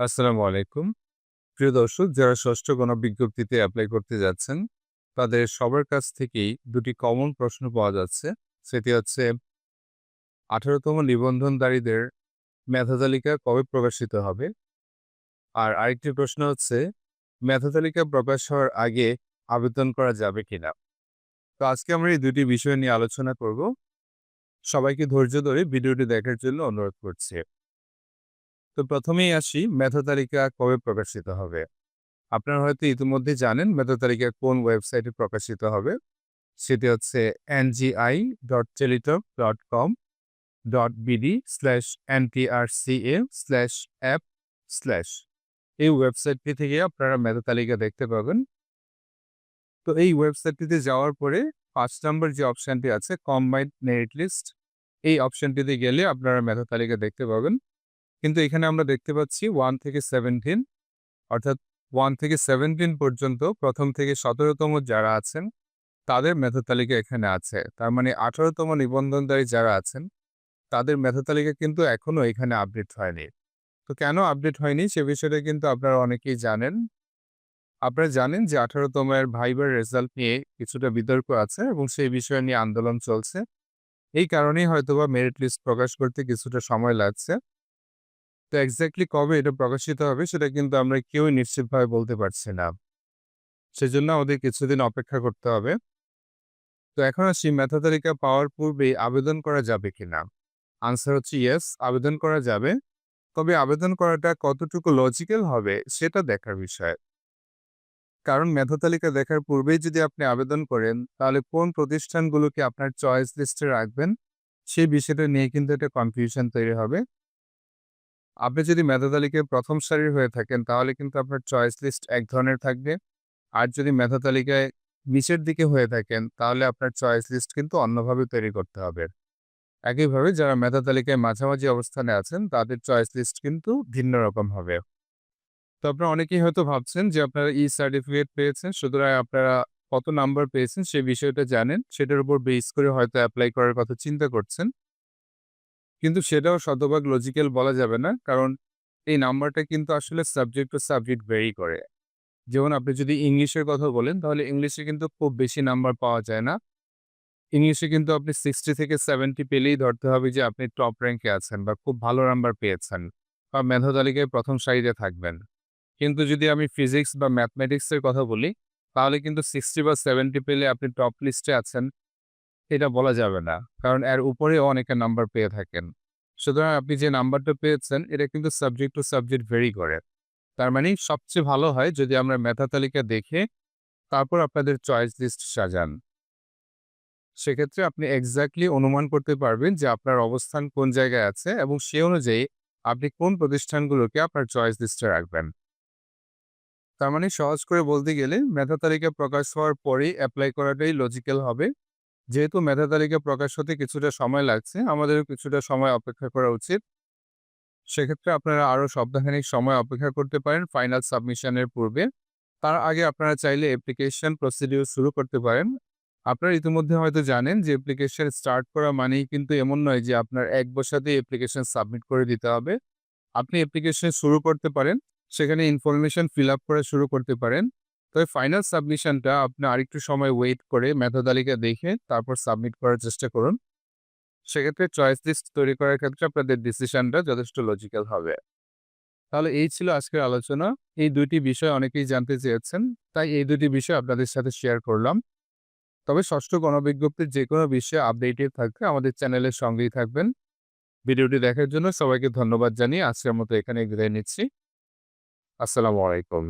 আসসালামু আলাইকুম। প্রিয় দর্শক যারা ষষ্ঠ গণবিজ্ঞপ্তিতে অ্যাপ্লাই করতে যাচ্ছেন, তাদের সবার কাছ থেকেই দুটি কমন প্রশ্ন পাওয়া যাচ্ছে। সেটি হচ্ছে ১৮ তম নিবন্ধনধারীদের মেধা তালিকা কবে প্রকাশিত হবে? আর আরেকটি প্রশ্ন হচ্ছে মেধা তালিকা প্রকাশ হওয়ার আগে আবেদন করা যাবে কিনা? তো আজকে আমরা এই দুটি বিষয় নিয়ে আলোচনা করব। সবাইকে ধৈর্য ধরে ভিডিওটি দেখার জন্য অনুরোধ করছি। তো প্রথমেই আসি মেধা তালিকা কবে প্রকাশিত হবে? আপনারা হয়তো ইতিমধ্যে জানেন মেধা তালিকা কোন ওয়েবসাইটে প্রকাশিত হবে। সেটি হচ্ছে NGI dot teletalk dot com dot BD slash NTRCA slash app slash এই ওয়েবসাইটটি থেকে আপনারা মেধা তালিকা দেখতে পাবেন। তো এই ওয়েবসাইটটিতে যাওয়ার পরে পাঁচ নম্বর যে অপশনটি আছে কম্বাইন্ড মেরিট লিস্ট এই অপশনটিতে গেলে আপনারা মেধা তালিকা দেখতে পাবেন। কিন্তু এখানে আমরা দেখতে পাচ্ছি ওয়ান থেকে 17 অর্থাৎ ওয়ান থেকে 17 পর্যন্ত প্রথম থেকে সতেরোতম যারা আছেন, তাদের মেধা তালিকা এখানে আছে। তার মানে 18 তম নিবন্ধনধারী যারা আছেন, তাদের মেধা তালিকা কিন্তু এখনও এখানে আপডেট হয়নি। তো কেন আপডেট হয়নি সে বিষয়টা কিন্তু আপনারা অনেকেই জানেন। আপনারা জানেন যে 18 তমের ভাইবার রেজাল্ট নিয়ে কিছুটা বিতর্ক আছে এবং সেই বিষয় নিয়ে আন্দোলন চলছে। এই কারণেই হয়তোবা মেরিট লিস্ট প্রকাশ করতে কিছুটা সময় লাগছে। তো এক্স্যাক্টলি কবে এটা প্রকাশিত হবে সেটা কিন্তু আমরা কেউই নিশ্চিতভাবে বলতে পারছি না। সেজন্য আমাদের কিছুদিন অপেক্ষা করতে হবে। তো এখন আসি মেধা তালিকা পাওয়ার পূর্বে আবেদন করা যাবে কিনা? আনসার হচ্ছে ইয়েস আবেদন করা যাবে। তবে আবেদন করাটা কতটুকু লজিক্যাল হবে সেটা দেখার বিষয়। কারণ মেধা তালিকা দেখার পূর্বেই যদি আপনি আবেদন করেন, তাহলে কোন প্রতিষ্ঠানগুলোকে আপনার চয়েস লিস্টে রাখবেন, সেই বিষয়টা নিয়ে কিন্তু একটা কনফিউশন তৈরি হবে। আপনি যদি মেধা তালিকায় প্রথম সারির হয়ে থাকেন, তাহলে কিন্তু আপনার চয়েস লিস্ট এক ধরনের থাকবে। আর যদি মেধা তালিকায় নিচের দিকে হয়ে থাকেন, তাহলে আপনার চয়েস লিস্ট কিন্তু অন্যভাবে তৈরি করতে হবে। একইভাবে যারা মেধা তালিকায় মাঝামাঝি অবস্থানে আছেন, তাদের চয়েস লিস্ট কিন্তু ভিন্ন রকম হবে। তো আপনারা অনেকেই হয়তো ভাবছেন যে আপনারা ই সার্টিফিকেট পেয়েছেন, সুতরাং আপনারা কত নাম্বার পেয়েছেন সেই বিষয়টা জানেন। সেটার উপর বেস করে হয়তো অ্যাপ্লাই করার কথা চিন্তা করছেন। কিন্তু সেটাও শতভাগ লজিক্যাল বলা যাবে না। কারণ এই নাম্বারটা কিন্তু আসলে সাবজেক্ট টু সাবজেক্ট ভেরি করে। যেমন আপনি যদি ইংলিশের কথা বলেন, তাহলে ইংলিশে কিন্তু খুব বেশি নাম্বার পাওয়া যায় না। ইংলিশে কিন্তু আপনি 60 থেকে 70 পেলেই ধরতে হবে যে আপনি টপ র্যাঙ্কে আছেন বা খুব ভালো নাম্বার পেয়েছেন বা মেধা তালিকায় প্রথম সারিতে থাকবেন। কিন্তু যদি আমি ফিজিক্স বা ম্যাথমেটিক্স এর কথা বলি, তাহলে কিন্তু 60 বা 70 পেলে আপনি টপ লিস্টে আছেন এটা বলা যাবে না। কারণ এর উপরেও অনেকে নাম্বার পেয়ে থাকেন। সুতরাং আপনি যে নাম্বারটা পেয়েছেন, এটা কিন্তু সাবজেক্ট টু সাবজেক্ট ভেরি করে। তার মানে সবচেয়ে ভালো হয় যদি আমরা মেধা তালিকা দেখে তারপর আপনাদের চয়েস লিস্ট সাজান। সেক্ষেত্রে আপনি এক্স্যাক্টলি অনুমান করতে পারবেন যে আপনার অবস্থান কোন জায়গায় আছে এবং সে অনুযায়ী আপনি কোন প্রতিষ্ঠানগুলোকে আপনার চয়েস লিস্টে রাখবেন। তার মানে সহজ করে বলতে গেলে মেধা তালিকা প্রকাশ হওয়ার পরেই অ্যাপ্লাই করাটাই লজিক্যাল হবে। যেহেতু মেধা তালিকা প্রকাশ হতে কিছুটা সময় লাগছে, আমাদেরও কিছুটা সময় অপেক্ষা করা উচিত। সেক্ষেত্রে আপনারা আরও সপ্তাহখানেক সময় অপেক্ষা করতে পারেন ফাইনাল সাবমিশনের পূর্বে। তার আগে আপনারা চাইলে অ্যাপ্লিকেশন প্রসিডিউর শুরু করতে পারেন। আপনারা ইতিমধ্যে হয়তো জানেন যে অ্যাপ্লিকেশন স্টার্ট করা মানেই কিন্তু এমন নয় যে আপনার এক বসাতেই অ্যাপ্লিকেশন সাবমিট করে দিতে হবে। আপনি অ্যাপ্লিকেশন শুরু করতে পারেন। সেখানে ইনফরমেশন ফিল আপ করা শুরু করতে পারেন। তবে ফাইনাল সাবমিশনটা আপনি আরেকটু সময় ওয়েট করে মেধা তালিকা দেখে তারপর সাবমিট করার চেষ্টা করুন। সেক্ষেত্রে চয়েস লিস্ট তৈরি করার ক্ষেত্রে আপনাদের ডিসিশনটা যথেষ্ট লজিক্যাল হবে। তাহলে এই ছিল আজকের আলোচনা। এই ২ টি বিষয় অনেকেই জানতে চেয়েছেন। তাই এই দুটি বিষয় আপনাদের সাথে শেয়ার করলাম। তবে ষষ্ঠ গণবিজ্ঞপ্তির যেকোনো বিষয়ে আপডেটেড থাকতে আমাদের চ্যানেলের সঙ্গেই থাকবেন। ভিডিওটি দেখার জন্য সবাইকে ধন্যবাদ জানিয়ে আজকের মতো এখানে বিদায় নিচ্ছি। আসসালামু আলাইকুম।